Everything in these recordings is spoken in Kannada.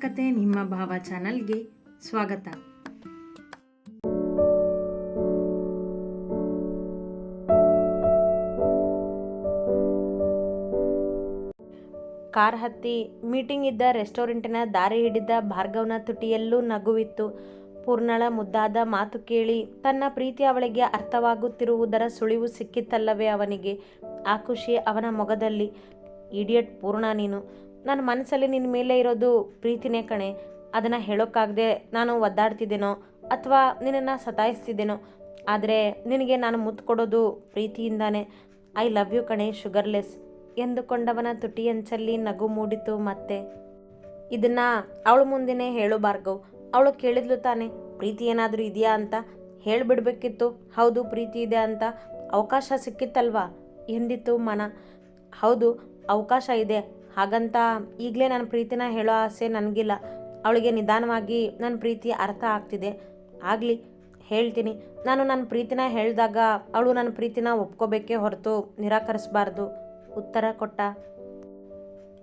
ಕತೆ ನಿಮ್ಮ ಭಾವ ಚಾನಲ್ಗೆ ಸ್ವಾಗತ. ಕಾರ್ ಹತ್ತಿ ಮೀಟಿಂಗ್ ಇದ್ದ ರೆಸ್ಟೋರೆಂಟಿನ ದಾರಿ ಹಿಡಿದ ಭಾರ್ಗವನ ತುಟಿಯಲ್ಲೂ ನಗುವಿತ್ತು. ಪೂರ್ಣಳ ಮುದ್ದಾದ ಮಾತು ಕೇಳಿ ತನ್ನ ಪ್ರೀತಿ ಅವಳಿಗೆ ಅರ್ಥವಾಗುತ್ತಿರುವುದರ ಸುಳಿವು ಸಿಕ್ಕಿತ್ತಲ್ಲವೇ ಅವನಿಗೆ. ಆ ಖುಷಿ ಅವನ ಮೊಗದಲ್ಲಿ. ಇಡಿಯಟ್ ಪೂರ್ಣ ನೀನು. ನನ್ನ ಮನಸ್ಸಲ್ಲಿ ನಿನ್ನ ಮೇಲೆ ಇರೋದು ಪ್ರೀತಿನೇ ಕಣೆ. ಅದನ್ನು ಹೇಳೋಕ್ಕಾಗದೆ ನಾನು ಒದ್ದಾಡ್ತಿದ್ದೇನೋ ಅಥವಾ ನಿನ್ನನ್ನು ಸತಾಯಿಸ್ತಿದ್ದೇನೋ. ಆದರೆ ನಿನಗೆ ನಾನು ಮುತ್ತು ಕೊಡೋದು ಪ್ರೀತಿಯಿಂದಾನೆ. ಐ ಲವ್ ಯು ಕಣೆ, ಶುಗರ್ಲೆಸ್ ಎಂದುಕೊಂಡವನ ತುಟಿಯಂಚಲ್ಲಿ ನಗು ಮೂಡಿತು ಮತ್ತೆ. ಇದನ್ನು ಅವಳು ಮುಂದೆನೇ ಹೇಳು ಅವಳು ಕೇಳಿದ್ಲು ತಾನೆ, ಪ್ರೀತಿ ಏನಾದರೂ ಇದೆಯಾ ಅಂತ. ಹೇಳಿಬಿಡ್ಬೇಕಿತ್ತು, ಹೌದು ಪ್ರೀತಿ ಇದೆ ಅಂತ. ಅವಕಾಶ ಸಿಕ್ಕಿತ್ತಲ್ವಾ? ಎಂದಿತ್ತು ಮನ. ಹೌದು, ಅವಕಾಶ ಇದೆ. ಹಾಗಂತ ಈಗಲೇ ನನ್ನ ಪ್ರೀತಿನ ಹೇಳೋ ಆಸೆ ನನಗಿಲ್ಲ. ಅವಳಿಗೆ ನಿಧಾನವಾಗಿ ನನ್ನ ಪ್ರೀತಿ ಅರ್ಥ ಆಗ್ತಿದೆ. ಆಗಲಿ, ಹೇಳ್ತೀನಿ. ನಾನು ನನ್ನ ಪ್ರೀತಿನ ಹೇಳಿದಾಗ ಅವಳು ನನ್ನ ಪ್ರೀತಿನ ಒಪ್ಕೋಬೇಕೇ ಹೊರತು ನಿರಾಕರಿಸಬಾರ್ದು. ಉತ್ತರ ಕೊಟ್ಟ.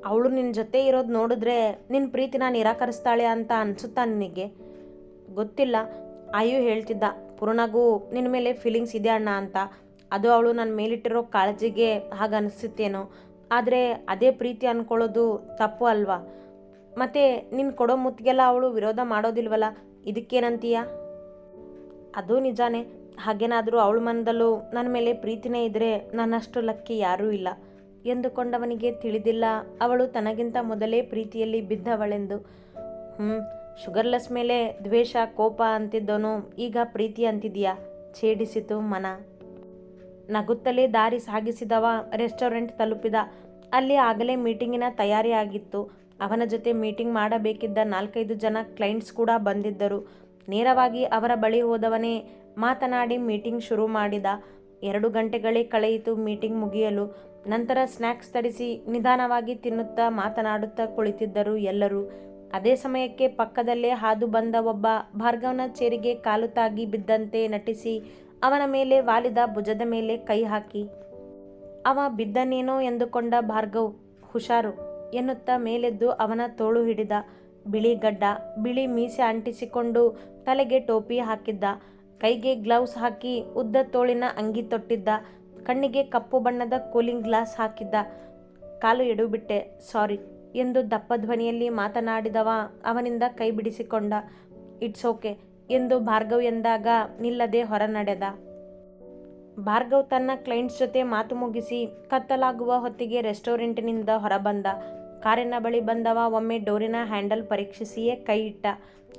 ಅವಳು ನಿನ್ನ ಜೊತೆ ಇರೋದು ನೋಡಿದ್ರೆ ನಿನ್ನ ಪ್ರೀತಿನ ನಿರಾಕರಿಸ್ತಾಳೆ ಅಂತ ಅನಿಸುತ್ತಾ ನಿನಗೆ? ಗೊತ್ತಿಲ್ಲ. ಆಯು ಹೇಳ್ತಿದ್ದ. ಪೂರ್ಣಗೂ ನಿನ್ನ ಮೇಲೆ ಫೀಲಿಂಗ್ಸ್ ಇದೆ ಅಣ್ಣ ಅಂತ. ಅದು ಅವಳು ನನ್ನ ಮೇಲಿಟ್ಟಿರೋ ಕಾಳಜಿಗೆ ಹಾಗೆ ಅನಿಸುತ್ತೇನೋ ಆದರೆ ಅದೇ ಪ್ರೀತಿ ಅಂದ್ಕೊಳ್ಳೋದು ತಪ್ಪು ಅಲ್ವಾ? ಮತ್ತು ನಿನ್ನ ಕೊಡೋ ಮುತ್ತಿಗೆಲ್ಲ ಅವಳು ವಿರೋಧ ಮಾಡೋದಿಲ್ವಲ್ಲ, ಇದಕ್ಕೇನಂತೀಯ? ಅದು ನಿಜಾನೇ. ಹಾಗೇನಾದರೂ ಅವಳ ಮನದಲ್ಲೂ ನನ್ನ ಮೇಲೆ ಪ್ರೀತಿನೇ ಇದ್ದರೆ ನನ್ನಷ್ಟು ಲಕ್ಕಿ ಯಾರೂ ಇಲ್ಲ. ಎಂದುಕೊಂಡವನಿಗೆ ತಿಳಿದಿಲ್ಲ. ಅವಳು ತನಗಿಂತ ಮೊದಲೇ ಪ್ರೀತಿಯಲ್ಲಿ ಬಿದ್ದವಳೆಂದು. ಹ್ಞೂ ಶುಗರ್ಲೆಸ್ ಮೇಲೆ ದ್ವೇಷ, ಕೋಪ ಅಂತಿದ್ದವನು ಈಗ ಪ್ರೀತಿ ಅಂತಿದೆಯಾ? ಛೇಡಿಸಿತು ಮನ. ನಗುತ್ತಲೇ ದಾರಿ ಸಾಗಿಸಿದವ ರೆಸ್ಟೋರೆಂಟ್ ತಲುಪಿದ. ಅಲ್ಲಿ ಆಗಲೇ ಮೀಟಿಂಗಿನ ತಯಾರಿಯಾಗಿತ್ತು. ಅವನ ಜೊತೆ ಮೀಟಿಂಗ್ ಮಾಡಬೇಕಿದ್ದ ನಾಲ್ಕೈದು ಜನ ಕ್ಲೈಂಟ್ಸ್ ಕೂಡ ಬಂದಿದ್ದರು. ನೇರವಾಗಿ ಅವರ ಬಳಿ ಹೋದವನೇ ಮಾತನಾಡಿ ಮೀಟಿಂಗ್ ಶುರು ಮಾಡಿದ. ಎರಡು ಗಂಟೆಗಳೇ ಕಳೆಯಿತು ಮೀಟಿಂಗ್ ಮುಗಿಯಲು. ನಂತರ ಸ್ನ್ಯಾಕ್ಸ್ ತರಿಸಿ ನಿಧಾನವಾಗಿ ತಿನ್ನುತ್ತಾ ಮಾತನಾಡುತ್ತಾ ಕುಳಿತಿದ್ದರು ಎಲ್ಲರೂ. ಅದೇ ಸಮಯಕ್ಕೆ ಪಕ್ಕದಲ್ಲೇ ಹಾದು ಬಂದ ಒಬ್ಬ ಭಾರ್ಗವನ ಚೇರಿಗೆ ಕಾಲು ತಾಗಿ ಬಿದ್ದಂತೆ ನಟಿಸಿ ಅವನ ಮೇಲೆ ವಾಲಿದ ಭುಜದ ಮೇಲೆ ಕೈ ಹಾಕಿ, ಅವ ಬಿದ್ದನೇನೋ ಎಂದುಕೊಂಡ ಭಾರ್ಗವ್ ಹುಷಾರು ಎನ್ನುತ್ತಾ ಮೇಲೆದ್ದು ಅವನ ತೋಳು ಹಿಡಿದ ಬಿಳಿ ಗಡ್ಡ, ಬಿಳಿ ಮೀಸೆ ಅಂಟಿಸಿಕೊಂಡು ತಲೆಗೆ ಟೋಪಿ ಹಾಕಿದ್ದ, ಕೈಗೆ ಗ್ಲೌಸ್ ಹಾಕಿ ಉದ್ದ ತೋಳಿನ ಅಂಗಿ ತೊಟ್ಟಿದ್ದ, ಕಣ್ಣಿಗೆ ಕಪ್ಪು ಬಣ್ಣದ ಕೂಲಿಂಗ್ ಗ್ಲಾಸ್ ಹಾಕಿದ್ದ, ಕಾಲು ಎಡುಬಿಟ್ಟೆ ಸಾರಿ ಎಂದು ದಪ್ಪ ಧ್ವನಿಯಲ್ಲಿ ಮಾತನಾಡಿದವ ಅವನಿಂದ ಕೈ ಬಿಡಿಸಿಕೊಂಡ, ಇಟ್ಸ್ ಓಕೆ ಎಂದು ಭಾರ್ಗವ್ ಎಂದಾಗ ನಿಲ್ಲದೆ ಹೊರ ನಡೆದ ಭಾರ್ಗವ್ ತನ್ನ ಕ್ಲೈಂಟ್ಸ್ ಜೊತೆ ಮಾತು ಮುಗಿಸಿ ಕತ್ತಲಾಗುವ ಹೊತ್ತಿಗೆ ರೆಸ್ಟೋರೆಂಟಿನಿಂದ ಹೊರಬಂದ. ಕಾರಿನ ಬಳಿ ಬಂದವ ಒಮ್ಮೆ ಡೋರಿನ ಹ್ಯಾಂಡಲ್ ಪರೀಕ್ಷಿಸಿಯೇ ಕೈ ಇಟ್ಟ.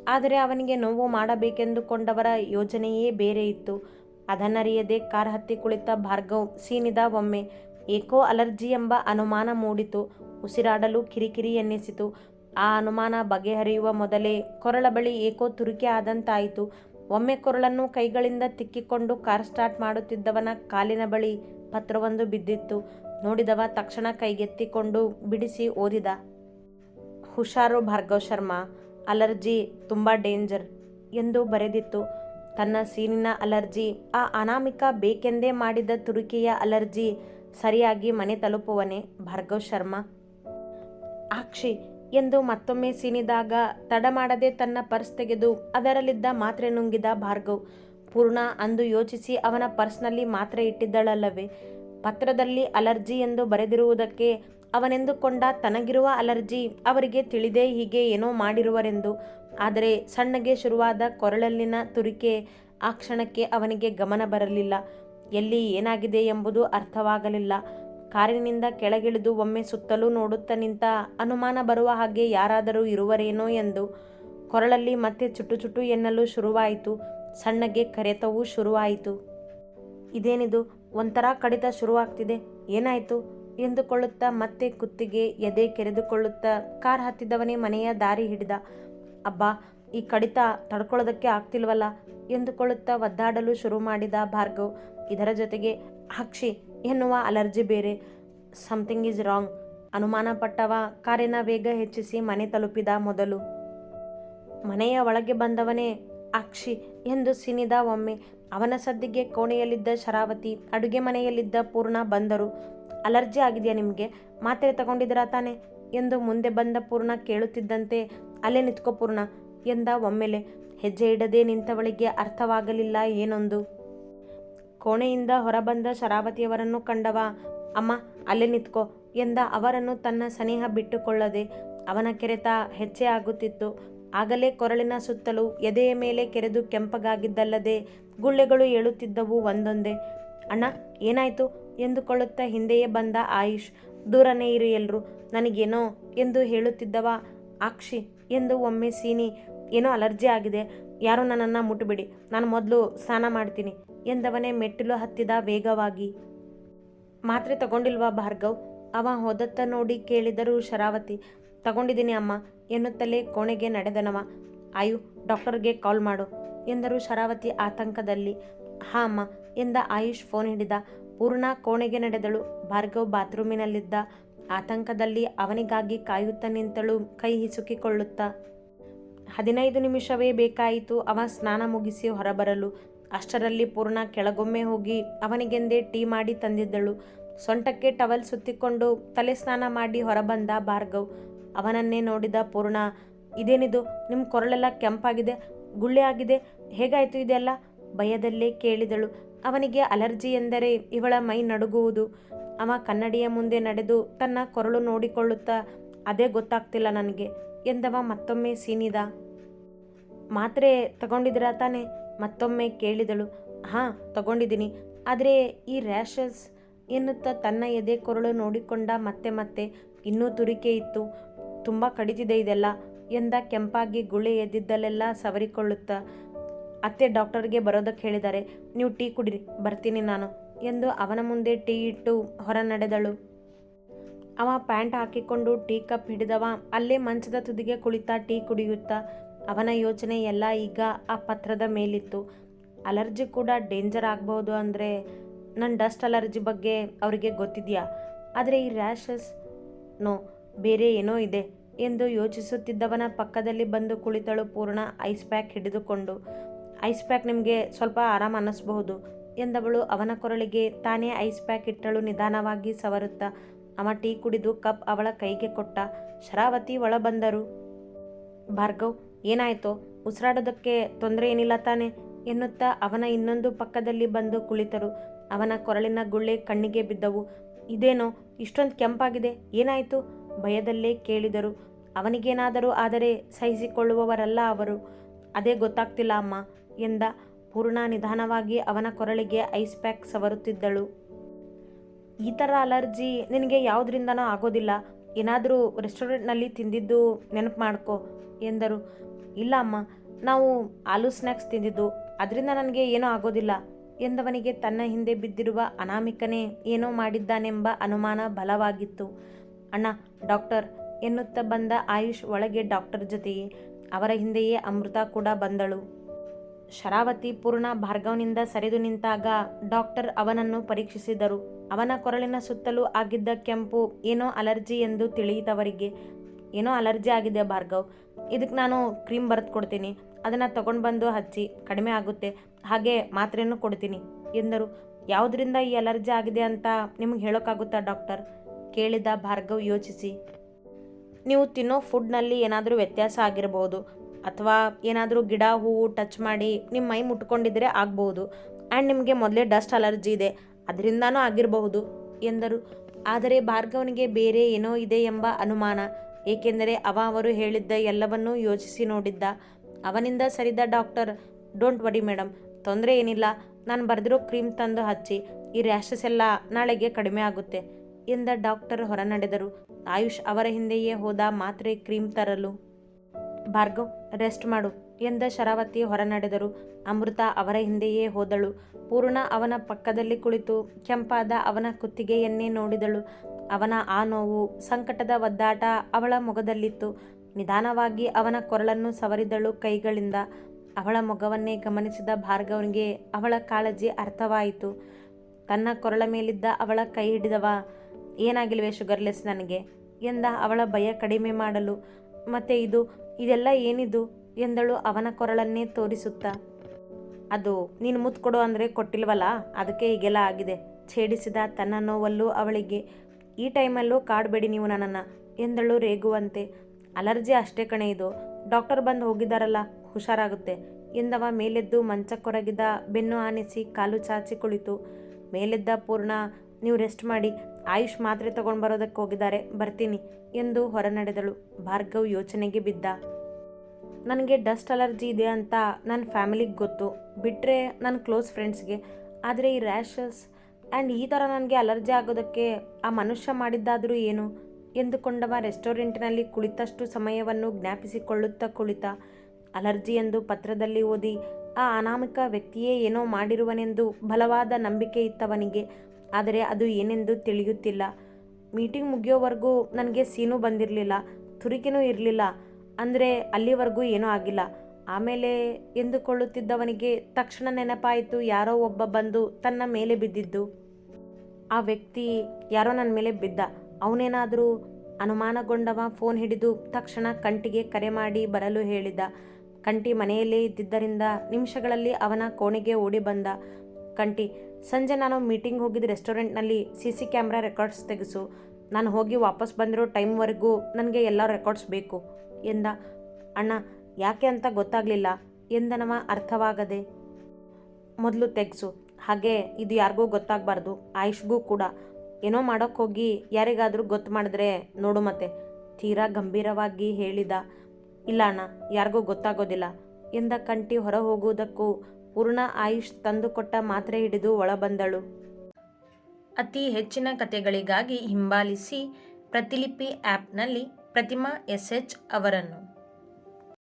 ಆದರೆ ಅವನಿಗೆ ನೋವು ಮಾಡಬೇಕೆಂದುಕೊಂಡವರ ಯೋಜನೆಯೇ ಬೇರೆ ಇತ್ತು. ಅದನ್ನರಿಯದೆ ಕಾರ್ ಹತ್ತಿ ಕುಳಿತ ಭಾರ್ಗವ್ ಸೀನಿದ ಒಮ್ಮೆ, ಏಕೋ ಅಲರ್ಜಿ ಎಂಬ ಅನುಮಾನ ಮೂಡಿತು. ಉಸಿರಾಡಲು ಕಿರಿಕಿರಿ ಎನ್ನಿಸಿತು. ಆ ಅನುಮಾನ ಬಗೆಹರಿಯುವ ಮೊದಲೇ ಕೊರಳ ಬಳಿ ಏಕೋ ತುರಿಕೆ ಆದಂತಾಯಿತು. ಒಮ್ಮೆ ಕೊರಳನ್ನು ಕೈಗಳಿಂದ ತಿಕ್ಕಿಕೊಂಡು ಕಾರ್ ಸ್ಟಾರ್ಟ್ ಮಾಡುತ್ತಿದ್ದವನ ಕಾಲಿನ ಬಳಿ ಪತ್ರವೊಂದು ಬಿದ್ದಿತ್ತು. ನೋಡಿದವ ತಕ್ಷಣ ಕೈಗೆತ್ತಿಕೊಂಡು ಬಿಡಿಸಿ ಓದಿದ, ಹುಷಾರು ಭಾರ್ಗವ್ ಶರ್ಮಾ, ಅಲರ್ಜಿ ತುಂಬ ಡೇಂಜರ್ ಎಂದು ಬರೆದಿತ್ತು. ತನ್ನ ಸೀನಿನ ಅಲರ್ಜಿ, ಆ ಅನಾಮಿಕ ಬೇಕೆಂದೇ ಮಾಡಿದ ತುರುಕಿಯ ಅಲರ್ಜಿ ಸರಿಯಾಗಿ ಮನೆ ತಲುಪುವನೇ ಭಾರ್ಗವ್ ಶರ್ಮಾ. ಆಕ್ಷಿ ಎಂದು ಮತ್ತೊಮ್ಮೆ ಸೀನಿದಾಗ ತಡ ಮಾಡದೆ ತನ್ನ ಪರ್ಸ್ ತೆಗೆದು ಅದರಲ್ಲಿದ್ದ ಮಾತ್ರೆ ನುಂಗಿದ ಭಾರ್ಗವ್. ಪೂರ್ಣ ಅಂದು ಯೋಚಿಸಿ ಅವನ ಪರ್ಸ್ನಲ್ಲಿ ಮಾತ್ರೆ ಇಟ್ಟಿದ್ದಳಲ್ಲವೇ? ಪತ್ರದಲ್ಲಿ ಅಲರ್ಜಿ ಎಂದು ಬರೆದಿರುವುದಕ್ಕೆ ಅವನೆಂದುಕೊಂಡ ತನಗಿರುವ ಅಲರ್ಜಿ ಅವರಿಗೆ ತಿಳಿದೇ ಹೀಗೆ ಏನೋ ಮಾಡಿರುವರೆಂದು. ಆದರೆ ಸಣ್ಣಗೆ ಶುರುವಾದ ಕೊರಳಲ್ಲಿನ ತುರಿಕೆ ಆ ಕ್ಷಣಕ್ಕೆ ಅವನಿಗೆ ಗಮನ ಬರಲಿಲ್ಲ. ಎಲ್ಲಿ ಏನಾಗಿದೆ ಎಂಬುದು ಅರ್ಥವಾಗಲಿಲ್ಲ. ಕಾರಿನಿಂದ ಕೆಳಗಿಳಿದು ಒಮ್ಮೆ ಸುತ್ತಲೂ ನೋಡುತ್ತಾ ನಿಂತ ಅನುಮಾನ ಬರುವ ಹಾಗೆ ಯಾರಾದರೂ ಇರುವರೇನೋ ಎಂದು ಕೊರಳಲ್ಲಿ ಮತ್ತೆ ಚುಟ್ಟು ಚುಟ್ಟು ಎನ್ನಲು ಶುರುವಾಯಿತು. ಸಣ್ಣಗೆ ಕರೆತವೂ ಶುರುವಾಯಿತು. ಇದೇನಿದು? ಒಂಥರ ಕಡಿತ ಶುರುವಾಗ್ತಿದೆ. ಏನಾಯಿತು? ಎಂದುಕೊಳ್ಳುತ್ತಾ ಮತ್ತೆ ಕುತ್ತಿಗೆ ಎದೆ ಕೆರೆದುಕೊಳ್ಳುತ್ತಾ ಕಾರ್ ಹತ್ತಿದವನೇ ಮನೆಯ ದಾರಿ ಹಿಡಿದ. ಅಬ್ಬಾ, ಈ ಕಡಿತ ತಡ್ಕೊಳ್ಳೋದಕ್ಕೆ ಆಗ್ತಿಲ್ವಲ್ಲ? ಎಂದುಕೊಳ್ಳುತ್ತಾ ಒದ್ದಾಡಲು ಶುರು ಮಾಡಿದ ಭಾರ್ಗವ್. ಇದರ ಜೊತೆಗೆ ಅಕ್ಷಿ ಎನ್ನುವ ಅಲರ್ಜಿ ಬೇರೆ. ಸಮಥಿಂಗ್ ಈಸ್ ರಾಂಗ್ ಅನುಮಾನ ಪಟ್ಟವ, ಕಾರಿನ ವೇಗ ಹೆಚ್ಚಿಸಿ ಮನೆ ತಲುಪಿದ ಮೊದಲು. ಮನೆಯ ಒಳಗೆ ಬಂದವನೇ ಅಕ್ಷಿ ಎಂದು ಸಿನಿದ ಒಮ್ಮೆ. ಅವನ ಸದ್ದಿಗೆ ಕೋಣೆಯಲ್ಲಿದ್ದ ಶರಾವತಿ, ಅಡುಗೆ ಮನೆಯಲ್ಲಿದ್ದ ಪೂರ್ಣ ಬಂದರು. ಅಲರ್ಜಿ ಆಗಿದೆಯಾ ನಿಮಗೆ? ಮಾತ್ರೆ ತಗೊಂಡಿದ್ದೀರಾ ತಾನೆ? ಎಂದು ಮುಂದೆ ಬಂದ ಪೂರ್ಣ ಕೇಳುತ್ತಿದ್ದಂತೆ, ಅಲ್ಲೇ ನಿಂತ್ಕೋ ಪೂರ್ಣ ಎಂದ ಒಮ್ಮೆಲೆ. ಹೆಜ್ಜೆ ಇಡದೆ ನಿಂತವಳಿಗೆ ಅರ್ಥವಾಗಲಿಲ್ಲ ಏನೊಂದು. ಕೋಣೆಯಿಂದ ಹೊರಬಂದ ಶರಾವತಿಯವರನ್ನು ಕಂಡವ, ಅಮ್ಮ, ಅಲ್ಲೇ ನಿಂತ್ಕೋ ಎಂದ ಅವರನ್ನು ತನ್ನ ಸನಿಹ ಬಿಟ್ಟುಕೊಳ್ಳದೆ ಅವನ ಕೆರೆತ ಹೆಚ್ಚೆ ಆಗುತ್ತಿತ್ತು. ಆಗಲೇ ಕೊರಳಿನ ಸುತ್ತಲೂ ಎದೆಯ ಮೇಲೆ ಕೆರೆದು ಕೆಂಪಗಾಗಿದ್ದಲ್ಲದೆ ಗುಳ್ಳೆಗಳು ಏಳುತ್ತಿದ್ದವು ಒಂದೊಂದೇ. ಅಣ್ಣ, ಏನಾಯ್ತು? ಎಂದುಕೊಳ್ಳುತ್ತಾ ಹಿಂದೆಯೇ ಬಂದ ಆಯುಷ್, ದೂರನೇ ಇರು ಎಲ್ರು, ನನಗೇನೋ? ಎಂದು ಹೇಳುತ್ತಿದ್ದವ ಆಕ್ಷಿ ಎಂದು ಒಮ್ಮೆ ಸೀನಿ, ಏನೋ ಅಲರ್ಜಿ ಆಗಿದೆ, ಯಾರೂ ನನ್ನನ್ನು ಮುಟ್ಟಬಿಡಿ ನಾನು ಮೊದಲು ಸ್ನಾನ ಮಾಡ್ತೀನಿ. ಎಂದವನೇ ಮೆಟ್ಟಿಲು ಹತ್ತಿದ ವೇಗವಾಗಿ. ಮಾತ್ರೆ ತಗೊಂಡಿಲ್ವಾ ಭಾರ್ಗವ್? ಅವ ಹೋದತ್ತ ನೋಡಿ ಕೇಳಿದರು ಶರಾವತಿ, ತಗೊಂಡಿದ್ದೀನಿ ಅಮ್ಮ, ಎನ್ನುತ್ತಲೇ ಕೋಣೆಗೆ ನಡೆದನವ. ಆಯು, ಡಾಕ್ಟರ್ಗೆ ಕಾಲ್ ಮಾಡು, ಎಂದರು ಶರಾವತಿ ಆತಂಕದಲ್ಲಿ. ಹಾ ಅಮ್ಮ, ಎಂದ ಆಯುಷ್ ಫೋನ್ ಹಿಡಿದ. ಪೂರ್ಣ ಕೋಣೆಗೆ ನಡೆದಳು. ಭಾರ್ಗವ್ ಬಾತ್ರೂಮಿನಲ್ಲಿದ್ದ ಆತಂಕದಲ್ಲಿ ಅವನಿಗಾಗಿ ಕಾಯುತ್ತಾ ನಿಂತಳು, ಕೈ ಹಿಸುಕಿಕೊಳ್ಳುತ್ತಾ. ಹದಿನೈದು ನಿಮಿಷವೇ ಬೇಕಾಯಿತು. ಅವ ಸ್ನಾನ ಮುಗಿಸಿ ಹೊರಬರಲು. ಅಷ್ಟರಲ್ಲಿ ಪೂರ್ಣ ಕೆಳಗೊಮ್ಮೆ ಹೋಗಿ ಅವನಿಗೆಂದೇ ಟೀ ಮಾಡಿ ತಂದಿದ್ದಳು. ಸೊಂಟಕ್ಕೆ ಟವಲ್ ಸುತ್ತಿಕೊಂಡು ತಲೆ ಸ್ನಾನ ಮಾಡಿ ಹೊರಬಂದ ಭಾರ್ಗವ್. ಅವನನ್ನೇ ನೋಡಿದ ಪೂರ್ಣ, ಇದೇನಿದು? ನಿಮ್ಮ ಕೊರಳೆಲ್ಲ ಕೆಂಪಾಗಿದೆ, ಗುಳ್ಳೆ ಆಗಿದೆ, ಹೇಗಾಯಿತು ಇದೆಲ್ಲ? ಭಯದಲ್ಲೇ ಕೇಳಿದಳು. ಅವನಿಗೆ ಅಲರ್ಜಿ ಎಂದರೆ ಇವಳ ಮೈ ನಡುಗುವುದು. ಅವ ಕನ್ನಡಿಯ ಮುಂದೆ ನಡೆದು ತನ್ನ ಕೊರಳು ನೋಡಿಕೊಳ್ಳುತ್ತಾ, ಅದೇ ಗೊತ್ತಾಗ್ತಿಲ್ಲ ನನಗೆ ಎಂದವ ಮತ್ತೊಮ್ಮೆ ಸೀನಿದ. ಮಾತ್ರೆ ತಗೊಂಡಿದ್ದೀರಾ ತಾನೇ? ಮತ್ತೊಮ್ಮೆ ಕೇಳಿದಳು, ಹಾಂ, ತಗೊಂಡಿದ್ದೀನಿ. ಆದರೆ ಈ ರ್ಯಾಷಸ್ ಎನ್ನುತ್ತಾ ತನ್ನ ಎದೆ ಕೊರಳು ನೋಡಿಕೊಂಡ ಮತ್ತೆ ಮತ್ತೆ ಇನ್ನೂ ತುರಿಕೆ ಇತ್ತು. ತುಂಬ ಕಡಿತಿದೆ ಇದೆಲ್ಲ ಎಂದ ಕೆಂಪಾಗಿ ಗುಳೆ ಎದ್ದಿದ್ದಲ್ಲೆಲ್ಲ ಸವರಿಕೊಳ್ಳುತ್ತಾ ಅತ್ತೆ ಡಾಕ್ಟರ್ಗೆ ಬರೋದಕ್ಕೆ ಹೇಳಿದ್ದಾರೆ ನೀವು ಟೀ ಕುಡಿರಿ, ಬರ್ತೀನಿ ನಾನು ಎಂದು ಅವನ ಮುಂದೆ ಟೀ ಇಟ್ಟು ಹೊರ ನಡೆದಳು ಅವ ಪ್ಯಾಂಟ್ ಹಾಕಿಕೊಂಡು ಟೀ ಕಪ್ ಹಿಡಿದವ, ಅಲ್ಲೇ ಮಂಚದ ತುದಿಗೆ ಕುಳಿತಾ ಟೀ ಕುಡಿಯುತ್ತಾ ಅವನ ಯೋಚನೆ ಎಲ್ಲ ಈಗ ಆ ಪತ್ರದ ಮೇಲಿತ್ತು. ಅಲರ್ಜಿ ಕೂಡ ಡೇಂಜರ್ ಆಗ್ಬೋದು ಅಂದರೆ ನನ್ನ ಡಸ್ಟ್ ಅಲರ್ಜಿ ಬಗ್ಗೆ ಅವರಿಗೆ ಗೊತ್ತಿದೆಯಾ? ಆದರೆ ಈ ರ್ಯಾಷಸ್ ನೋ, ಬೇರೆ ಏನೋ ಇದೆ ಎಂದು ಯೋಚಿಸುತ್ತಿದ್ದವನ ಪಕ್ಕದಲ್ಲಿ ಬಂದು ಕುಳಿತಳು ಪೂರ್ಣ ಐಸ್ ಪ್ಯಾಕ್ ಹಿಡಿದುಕೊಂಡು. ಐಸ್ ಪ್ಯಾಕ್ ನಿಮಗೆ ಸ್ವಲ್ಪ ಆರಾಮ ಅನ್ನಿಸ್ಬಹುದು ಎಂದವಳು ಅವನ ಕೊರಳಿಗೆ ತಾನೇ ಐಸ್ ಪ್ಯಾಕ್ ಇಟ್ಟಳು ನಿಧಾನವಾಗಿ ಸವರುತ್ತಾ. ಅವ ಟೀ ಕುಡಿದು ಕಪ್ ಅವಳ ಕೈಗೆ ಕೊಟ್ಟ. ಶರಾವತಿ ಒಳಬಂದರು. ಭಾರ್ಗವ್ ಏನಾಯ್ತೋ? ಉಸಿರಾಡೋದಕ್ಕೆ ತೊಂದರೆ ಏನಿಲ್ಲ ತಾನೆ? ಎನ್ನುತ್ತಾ ಅವನ ಇನ್ನೊಂದು ಪಕ್ಕದಲ್ಲಿ ಬಂದು ಕುಳಿತರು. ಅವನ ಕೊರಳಿನ ಗುಳ್ಳೆ ಕಣ್ಣಿಗೆ ಬಿದ್ದವು. ಇದೇನೋ, ಇಷ್ಟೊಂದು ಕೆಂಪಾಗಿದೆ. ಏನಾಯಿತು? ಭಯದಲ್ಲೇ ಕೇಳಿದರು. ಅವನಿಗೇನಾದರೂ ಆದರೆ ಸಹಿಸಿಕೊಳ್ಳುವವರಲ್ಲ ಅವರು. ಅದೇ ಗೊತ್ತಾಗ್ತಿಲ್ಲ ಅಮ್ಮ ಎಂದ. ಪೂರ್ಣ ನಿಧಾನವಾಗಿ ಅವನ ಕೊರಳಿಗೆ ಐಸ್ ಪ್ಯಾಕ್ ಸವರುತ್ತಿದ್ದಳು. ಈ ಥರ ಅಲರ್ಜಿ ನಿನಗೆ ಯಾವುದರಿಂದನೂ ಆಗೋದಿಲ್ಲ. ಏನಾದರೂ ರೆಸ್ಟೋರೆಂಟ್ನಲ್ಲಿ ತಿಂದಿದ್ದು ನೆನಪು ಮಾಡ್ಕೋ ಎಂದರು. ಇಲ್ಲ ಅಮ್ಮ, ನಾವು ಆಲೂ ಸ್ನ್ಯಾಕ್ಸ್ ತಿಂದಿದ್ದು, ಅದರಿಂದ ನನಗೆ ಏನೂ ಆಗೋದಿಲ್ಲ ಎಂದವನಿಗೆ ತನ್ನ ಹಿಂದೆ ಬಿದ್ದಿರುವ ಅನಾಮಿಕನೇ ಏನೋ ಮಾಡಿದ್ದಾನೆಂಬ ಅನುಮಾನ ಬಲವಾಗಿತ್ತು. ಅಣ್ಣ, ಡಾಕ್ಟರ್ ಎನ್ನುತ್ತಾ ಬಂದ ಆಯುಷ್ ಒಳಗೆ ಡಾಕ್ಟರ್ ಜೊತೆಯೇ, ಅವರ ಹಿಂದೆಯೇ ಅಮೃತ ಕೂಡ ಬಂದಳು. ಶರಾವತಿ ಪೂರ್ಣ ಭಾರ್ಗವ್ನಿಂದ ಸರಿದು ನಿಂತಾಗ ಡಾಕ್ಟರ್ ಅವನನ್ನು ಪರೀಕ್ಷಿಸಿದರು. ಅವನ ಕೊರಳಿನ ಸುತ್ತಲೂ ಆಗಿದ್ದ ಕೆಂಪು ಏನೋ ಅಲರ್ಜಿ ಎಂದು ತಿಳಿಯಿತವರಿಗೆ. ಏನೋ ಅಲರ್ಜಿ ಆಗಿದೆ ಭಾರ್ಗವ್. ಇದಕ್ಕೆ ನಾನು ಕ್ರೀಮ್ ಬರೆದು ಕೊಡ್ತೀನಿ. ಅದನ್ನು ತಗೊಂಡು ಬಂದು ಹಚ್ಚಿ, ಕಡಿಮೆ ಆಗುತ್ತೆ. ಹಾಗೆ ಮಾತ್ರೆಯನ್ನು ಕೊಡ್ತೀನಿ ಎಂದರು. ಯಾವುದರಿಂದ ಈ ಅಲರ್ಜಿ ಆಗಿದೆ ಅಂತ ನಿಮಗೆ ಹೇಳೋಕ್ಕಾಗುತ್ತಾ ಡಾಕ್ಟರ್? ಕೇಳಿದ ಭಾರ್ಗವ್ ಯೋಚಿಸಿ. ನೀವು ತಿನ್ನೋ ಫುಡ್ನಲ್ಲಿ ಏನಾದರೂ ವ್ಯತ್ಯಾಸ ಆಗಿರಬಹುದು ಅಥವಾ ಏನಾದರೂ ಗಿಡ ಹೂವು ಟಚ್ ಮಾಡಿ ನಿಮ್ಮ ಮೈ ಮುಟ್ಕೊಂಡಿದ್ರೆ ಆಗ್ಬೋದು. ಆ್ಯಂಡ್ ನಿಮಗೆ ಮೊದಲೇ ಡಸ್ಟ್ ಅಲರ್ಜಿ ಇದೆ. ಅದರಿಂದನೂ ಆಗಿರಬಹುದು ಎಂದರು. ಆದರೆ ಭಾರ್ಗವನಿಗೆ ಬೇರೆ ಏನೋ ಇದೆ ಎಂಬ ಅನುಮಾನ. ಏಕೆಂದರೆ ಅವ ಅವರು ಹೇಳಿದ್ದ ಎಲ್ಲವನ್ನೂ ಯೋಚಿಸಿ ನೋಡಿದ್ದ. ಅವನಿಂದ ಸರಿದ ಡಾಕ್ಟರ್ ಡೋಂಟ್ ವರಿ ಮೇಡಮ್ ತೊಂದರೆ ಏನಿಲ್ಲ. ನಾನು ಬರೆದಿರೋ ಕ್ರೀಮ್ ತಂದು ಹಚ್ಚಿ. ಈ ರ್ಯಾಷಸ್ ಎಲ್ಲ ನಾಳೆಗೆ ಕಡಿಮೆ ಆಗುತ್ತೆ ಎಂದ ಡಾಕ್ಟರ್ ಹೊರ ನಡೆದರು ಆಯುಷ್ ಅವರ ಹಿಂದೆಯೇ ಹೋದ ಮಾತ್ರೆ ಕ್ರೀಮ್ ತರಲು. ಭಾರ್ಗವ್, ರೆಸ್ಟ್ ಮಾಡು ಎಂದ ಶರಾವತಿ ಹೊರನಡೆದರು. ಅಮೃತ ಅವರ ಹಿಂದೆಯೇ ಹೋದಳು. ಪೂರ್ಣ ಅವನ ಪಕ್ಕದಲ್ಲಿ ಕುಳಿತು ಕೆಂಪಾದ ಅವನ ಕುತ್ತಿಗೆಯನ್ನೇ ನೋಡಿದಳು. ಅವನ ಆ ನೋವು, ಸಂಕಟದ ಒದ್ದಾಟ ಅವಳ ಮೊಗದಲ್ಲಿತ್ತು. ನಿಧಾನವಾಗಿ ಅವನ ಕೊರಳನ್ನು ಸವರಿದಳು ಕೈಗಳಿಂದ. ಅವಳ ಮೊಗವನ್ನೇ ಗಮನಿಸಿದ ಭಾರ್ಗವನಿಗೆ ಅವಳ ಕಾಳಜಿ ಅರ್ಥವಾಯಿತು. ತನ್ನ ಕೊರಳ ಮೇಲಿದ್ದ ಅವಳ ಕೈ ಹಿಡಿದವ? ಏನಾಗಿಲ್ವೇ ಶುಗರ್ಲೆಸ್ ನನಗೆ? ಎಂದ ಅವಳ ಭಯ ಕಡಿಮೆ ಮಾಡಲು. ಮತ್ತೆ ಇದು, ಇದೆಲ್ಲ ಏನಿದು? ಎಂದಳು ಅವನ ಕೊರಳನ್ನೇ ತೋರಿಸುತ್ತಾ. ಅದು, ನೀನು ಮುತ್ಕೊಡು ಅಂದರೆ ಕೊಟ್ಟಿಲ್ವಲ್ಲ? ಅದಕ್ಕೆ ಹೀಗೆಲ್ಲ ಆಗಿದೆ. ಛೇಡಿಸಿದ ತನ್ನ ನೋವಲ್ಲೂ ಅವಳಿಗೆ, ಈ ಟೈಮಲ್ಲೂ ಕಾಡಬೇಡಿ ನೀವು ನನ್ನನ್ನು, ಎಂದಳು ರೇಗುವಂತೆ. ಅಲರ್ಜಿ ಅಷ್ಟೇ ಕಣೆ ಇದು. ಡಾಕ್ಟರ್ ಬಂದು ಹೋಗಿದ್ದಾರಲ್ಲ, ಹುಷಾರಾಗುತ್ತೆ. ಎಂದವ ಮೇಲೆದ್ದು ಮಂಚಕ್ಕೊರಗಿದ ಬೆನ್ನು ಆನಿಸಿ ಕಾಲು ಚಾಚಿ ಕುಳಿತು ಮೇಲೆದ್ದ ಪೂರ್ಣ, ನೀವು ರೆಸ್ಟ್ ಮಾಡಿ ಆಯುಷ್ ಮಾತ್ರೆ ತಗೊಂಡು ಬರೋದಕ್ಕೆ ಹೋಗಿದ್ದಾರೆ. ಬರ್ತೀನಿ ಎಂದು ಹೊರನಡೆದಳು. ಭಾರ್ಗವ್ ಯೋಚನೆಗೆ ಬಿದ್ದ. ನನಗೆ ಡಸ್ಟ್ ಅಲರ್ಜಿ ಇದೆ ಅಂತ ನನ್ನ ಫ್ಯಾಮಿಲಿಗೆ ಗೊತ್ತು. ಬಿಟ್ಟರೆ ನನ್ನ ಕ್ಲೋಸ್ ಫ್ರೆಂಡ್ಸ್ಗೆ. ಆದರೆ ಈ ರ್ಯಾಷಸ್ ಆ್ಯಂಡ್ ಈ ಥರ ನನಗೆ ಅಲರ್ಜಿ ಆಗೋದಕ್ಕೆ ಆ ಮನುಷ್ಯ ಮಾಡಿದ್ದಾದರೂ ಏನು? ಎಂದುಕೊಂಡವ ರೆಸ್ಟೋರೆಂಟ್ನಲ್ಲಿ ಕುಳಿತಷ್ಟು ಸಮಯವನ್ನು ಜ್ಞಾಪಿಸಿಕೊಳ್ಳುತ್ತಾ ಕುಳಿತ. ಅಲರ್ಜಿ ಎಂದು ಪತ್ರದಲ್ಲಿ ಓದಿ, ಆ ಅನಾಮಿಕ ವ್ಯಕ್ತಿಯೇ ಏನೋ ಮಾಡಿರುವನೆಂದು ಬಲವಾದ ನಂಬಿಕೆ ಇತ್ತವನಿಗೆ. ಆದರೆ ಅದು ಏನೆಂದು ತಿಳಿಯುತ್ತಿಲ್ಲ. ಮೀಟಿಂಗ್ ಮುಗಿಯೋವರೆಗೂ ನನಗೆ ಸೀನು ಬಂದಿರಲಿಲ್ಲ, ತುರಿಕೆನೂ ಇರಲಿಲ್ಲ. ಅಂದರೆ ಅಲ್ಲಿವರೆಗೂ ಏನೂ ಆಗಿಲ್ಲ. ಆಮೇಲೆ ಎಂದುಕೊಳ್ಳುತ್ತಿದ್ದವನಿಗೆ ತಕ್ಷಣ ನೆನಪಾಯಿತು, ಯಾರೋ ಒಬ್ಬ ಬಂದು ತನ್ನ ಮೇಲೆ ಬಿದ್ದಿದ್ದು. ಆ ವ್ಯಕ್ತಿ ಯಾರೋ ನನ್ನ ಮೇಲೆ ಬಿದ್ದ. ಅವನೇನಾದರೂ ಅನುಮಾನಗೊಂಡವ ಫೋನ್ ಹಿಡಿದು ತಕ್ಷಣ ಕಂಟಿಗೆ ಕರೆ ಮಾಡಿ ಬರಲು ಹೇಳಿದ. ಕಂಟಿ ಮನೆಯಲ್ಲೇ ಇದ್ದಿದ್ದರಿಂದ ನಿಮಿಷಗಳಲ್ಲಿ ಅವನ ಕೋಣೆಗೆ ಓಡಿ ಬಂದ. ಕಂಟಿ ಸಂಜೆ ನಾನು ಮೀಟಿಂಗ್ ಹೋಗಿದ್ದ ರೆಸ್ಟೋರೆಂಟ್ನಲ್ಲಿ ಸಿ ಸಿ ಕ್ಯಾಮ್ರಾ ರೆಕಾರ್ಡ್ಸ್ ತೆಗೆಸು. ನಾನು ಹೋಗಿ ವಾಪಸ್ ಬಂದಿರೋ ಟೈಮ್ವರೆಗೂ ನನಗೆ ಎಲ್ಲ ರೆಕಾರ್ಡ್ಸ್ ಬೇಕು ಎಂದ. ಅಣ್ಣ, ಯಾಕೆ ಅಂತ ಗೊತ್ತಾಗಲಿಲ್ಲ. ಎಂದ ನಮ್ಮ ಅರ್ಥವಾಗದೆ ಮೊದಲು ತೆಗೆಸು. ಹಾಗೆ ಇದು ಯಾರಿಗೂ ಗೊತ್ತಾಗಬಾರ್ದು. ಆಯುಷ್ಗೂ ಕೂಡ. ಏನೋ ಮಾಡೋಕ್ಕೆ ಹೋಗಿ ಯಾರಿಗಾದರೂ ಗೊತ್ತು ಮಾಡಿದ್ರೆ ನೋಡು ಮತ್ತೆ, ತೀರಾ ಗಂಭೀರವಾಗಿ ಹೇಳಿದ. ಇಲ್ಲ ಅಣ್ಣ, ಯಾರಿಗೂ ಗೊತ್ತಾಗೋದಿಲ್ಲ ಎಂದ ಕಂಟಿ ಹೊರ ಹೋಗುವುದಕ್ಕೂ ಪೂರ್ಣ ಆಯುಷ್ ತಂದುಕೊಟ್ಟ ಮಾತ್ರೆ ಹಿಡಿದು ಒಳಬಂದಳು. ಅತಿ ಹೆಚ್ಚಿನ ಕಥೆಗಳಿಗಾಗಿ ಹಿಂಬಾಲಿಸಿ ಪ್ರತಿಲಿಪಿ ಆ್ಯಪ್ನಲ್ಲಿ ಪ್ರತಿಮಾ ಎಸ್ ಎಚ್ ಅವರನ್ನು.